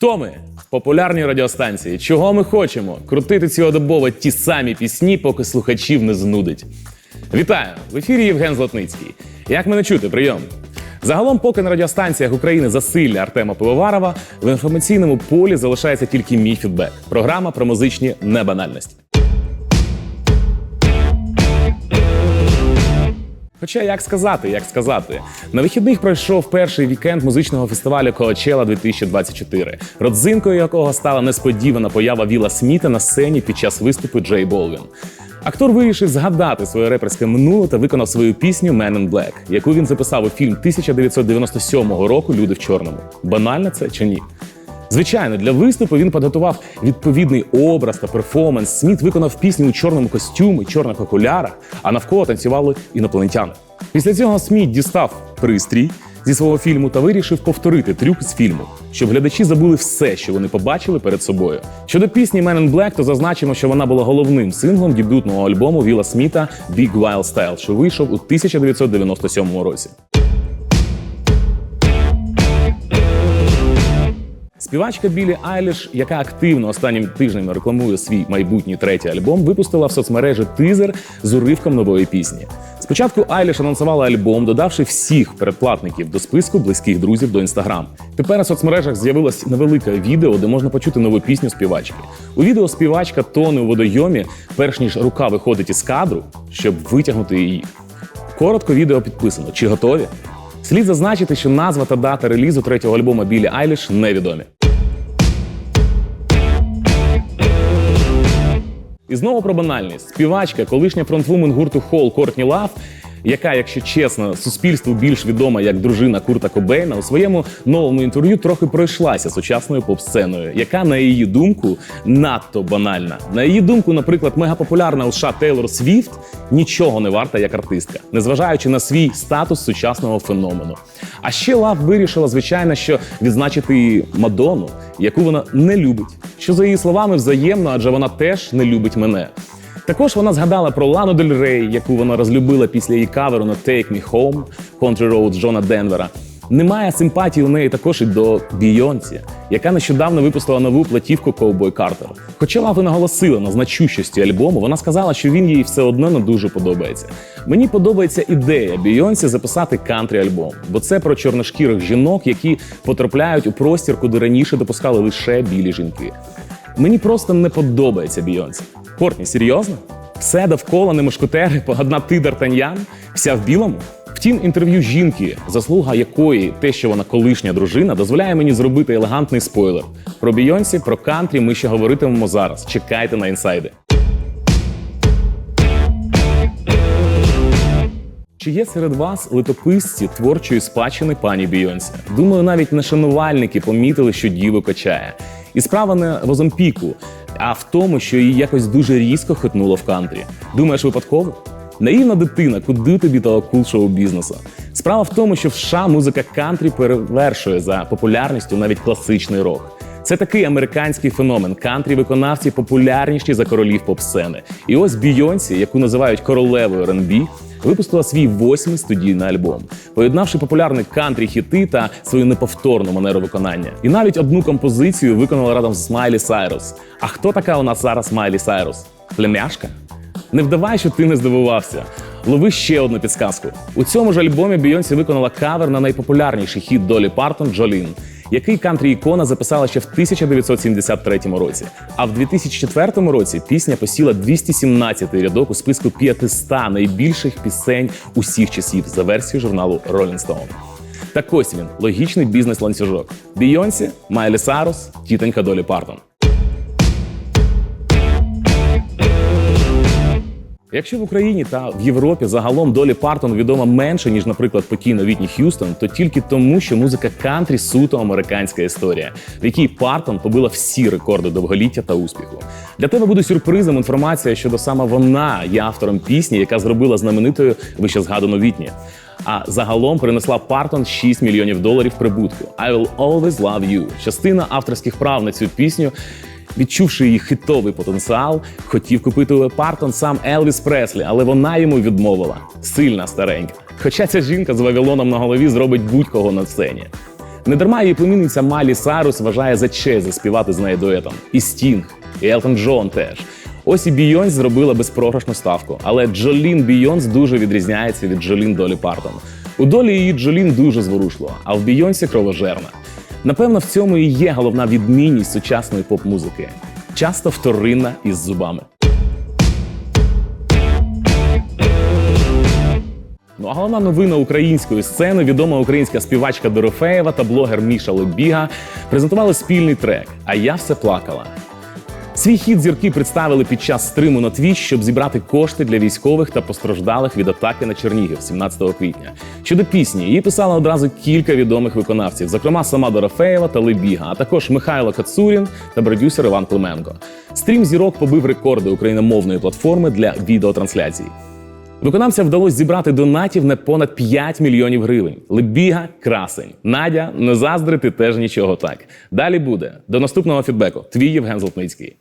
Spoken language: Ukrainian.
Хто ми? Популярні радіостанції. Чого ми хочемо? Крутити цілодобово ті самі пісні, поки слухачів не знудить. Вітаю! В ефірі Євген Злотницький. Як мене чути? Прийом. Загалом, поки на радіостанціях України засилля Артема Пивоварова, в інформаційному полі залишається тільки мій фідбек. Програма про музичні небанальності. Хоча як сказати, як сказати, на вихідних пройшов перший вікенд музичного фестивалю Coachella 2024, родзинкою якого стала несподівана поява Віла Сміта на сцені під час виступу Джей Болвін. Актор вирішив згадати своє реперське минуле та виконав свою пісню «Man in Black», яку він записав у фільм 1997 року Люди в чорному. Банально це чи ні? Звичайно, для виступу він підготував відповідний образ та перформанс. Сміт виконав пісню у чорному костюмі, чорних окулярах, а навколо танцювали інопланетяни. Після цього Сміт дістав пристрій зі свого фільму та вирішив повторити трюк з фільму, щоб глядачі забули все, що вони побачили перед собою. Щодо пісні «Man in Black», то зазначимо, що вона була головним синглом дебютного альбому Віла Сміта «Big Wild Style», що вийшов у 1997 році. Співачка Білі Айліш, яка активно останнім тижнями рекламує свій майбутній третій альбом, випустила в соцмережі тизер з уривком нової пісні. Спочатку Айліш анонсувала альбом, додавши всіх передплатників до списку близьких друзів до інстаграм. Тепер у соцмережах з'явилось невелике відео, де можна почути нову пісню співачки. У відео співачка тоне у водойомі, перш ніж рука виходить із кадру, щоб витягнути її. Коротко відео підписано. Чи готові? Слід зазначити, що назва та дата релізу третього альбому Білі Айліш невідомі. І знову про банальність. Співачка, колишня фронтвумен гурту Хол Кортні Лав, яка, якщо чесно, суспільству більш відома як дружина Курта Кобейна, у своєму новому інтерв'ю трохи пройшлася сучасною поп-сценою, яка, на її думку, надто банальна. На її думку, наприклад, мегапопулярна у США Тейлор Свіфт нічого не варта як артистка, незважаючи на свій статус сучасного феномену. А ще Лав вирішила, звичайно, що відзначити і Мадонну, яку вона не любить. Що за її словами взаємно, адже вона теж не любить мене. Також вона згадала про Лану Дель Рей, яку вона розлюбила після її каверу на Take Me Home Country Road Джона Денвера. Немає симпатії у неї також і до Бійонсі, яка нещодавно випустила нову платівку Ковбой Картер. Хоча Лава наголосила на значущості альбому, вона сказала, що він їй все одно не дуже подобається. Мені подобається ідея Бійонсі записати кантрі альбом, бо це про чорношкірих жінок, які потрапляють у простір, куди раніше допускали лише білі жінки. Мені просто не подобається Бійонсі. Кортні, серйозно? Все довкола не мушкетери, одна ти Д'Артаньян, вся в білому. Втім, інтерв'ю жінки, заслуга якої те, що вона колишня дружина, дозволяє мені зробити елегантний спойлер. Про Бійонсі, про кантрі ми ще говоритимемо зараз. Чекайте на інсайди. Чи є серед вас литописці творчої спадщини пані Бійонсі? Думаю, навіть не шанувальники помітили, що діву качає. І справа не в Озампіку, а в тому, що її якось дуже різко хитнуло в кантрі. Думаєш, випадково? Наївна дитина, куди тобі того кул шоу бізнесу? Справа в тому, що в США музика кантрі перевершує за популярністю навіть класичний рок. Це такий американський феномен. Кантрі виконавці популярніші за королів поп-сцени. І ось Бійонсі, яку називають королевою R&B, випустила свій восьмий студійний альбом, поєднавши популярні кантрі хіти та свою неповторну манеру виконання. І навіть одну композицію виконала разом з Смайлі Сайрус. А хто така у нас зараз Смайлі Сайрус? Племяшка? Не вдавай, що ти не здивувався. Лови ще одну підсказку. У цьому ж альбомі Бійонсі виконала кавер на найпопулярніший хіт Долі Партон Джолін, який кантрі ікона записала ще в 1973 році. А в 2004 році пісня посіла 217-й рядок у списку 500 найбільших пісень усіх часів за версією журналу Rolling Stone. Так ось він логічний бізнес-ланцюжок. Бійонсі, Майлі Сарус, тітонька Долі Партон. Якщо в Україні та в Європі загалом долі Партон відома менше, ніж, наприклад, покійно Вітні Х'юстон, то тільки тому, що музика кантрі суто американська історія, в якій Партон побила всі рекорди довголіття та успіху. Для тебе буде сюрпризом інформація, що до саме вона є автором пісні, яка зробила знаменитою вище згадану Вітні. А загалом принесла Партон 6 мільйонів доларів прибутку. I will always love you. Частина авторських прав на цю пісню Відчувши її хитовий потенціал, хотів купити у Партон сам Елвіс Преслі, але вона йому відмовила. Сильна старенька. Хоча ця жінка з Вавилоном на голові зробить будь-кого на сцені. Недарма її племінниця Малі Сарус вважає за честь заспівати з нею дуетом. І Стінг, і Елтон Джон теж. Ось і Бійонс зробила безпрограшну ставку, але Джолін Бійонс дуже відрізняється від Джолін Долі Партон. У долі її Джолін дуже зворушлива, а в Бійонсі кровожерна. Напевно, в цьому і є головна відмінність сучасної поп-музики. Часто вторинна із зубами. Ну а головна новина української сцени, відома українська співачка Дорофеєва та блогер Міша Лебіга презентували спільний трек А я все плакала. Свій хід зірки представили під час стриму на Твіч, щоб зібрати кошти для військових та постраждалих від атаки на Чернігів 17 квітня. Щодо пісні, її писали одразу кілька відомих виконавців, зокрема сама Дорофеєва та Лебіга, а також Михайло Кацурін та продюсер Іван Клименко. Стрім зірок побив рекорди україномовної платформи для відеотрансляцій. Виконавцям вдалося зібрати донатів на понад 5 мільйонів гривень. Лебіга красень. Надя, не заздрити теж нічого так. Далі буде. До наступного фідбеку. Твій Євген Золотницький.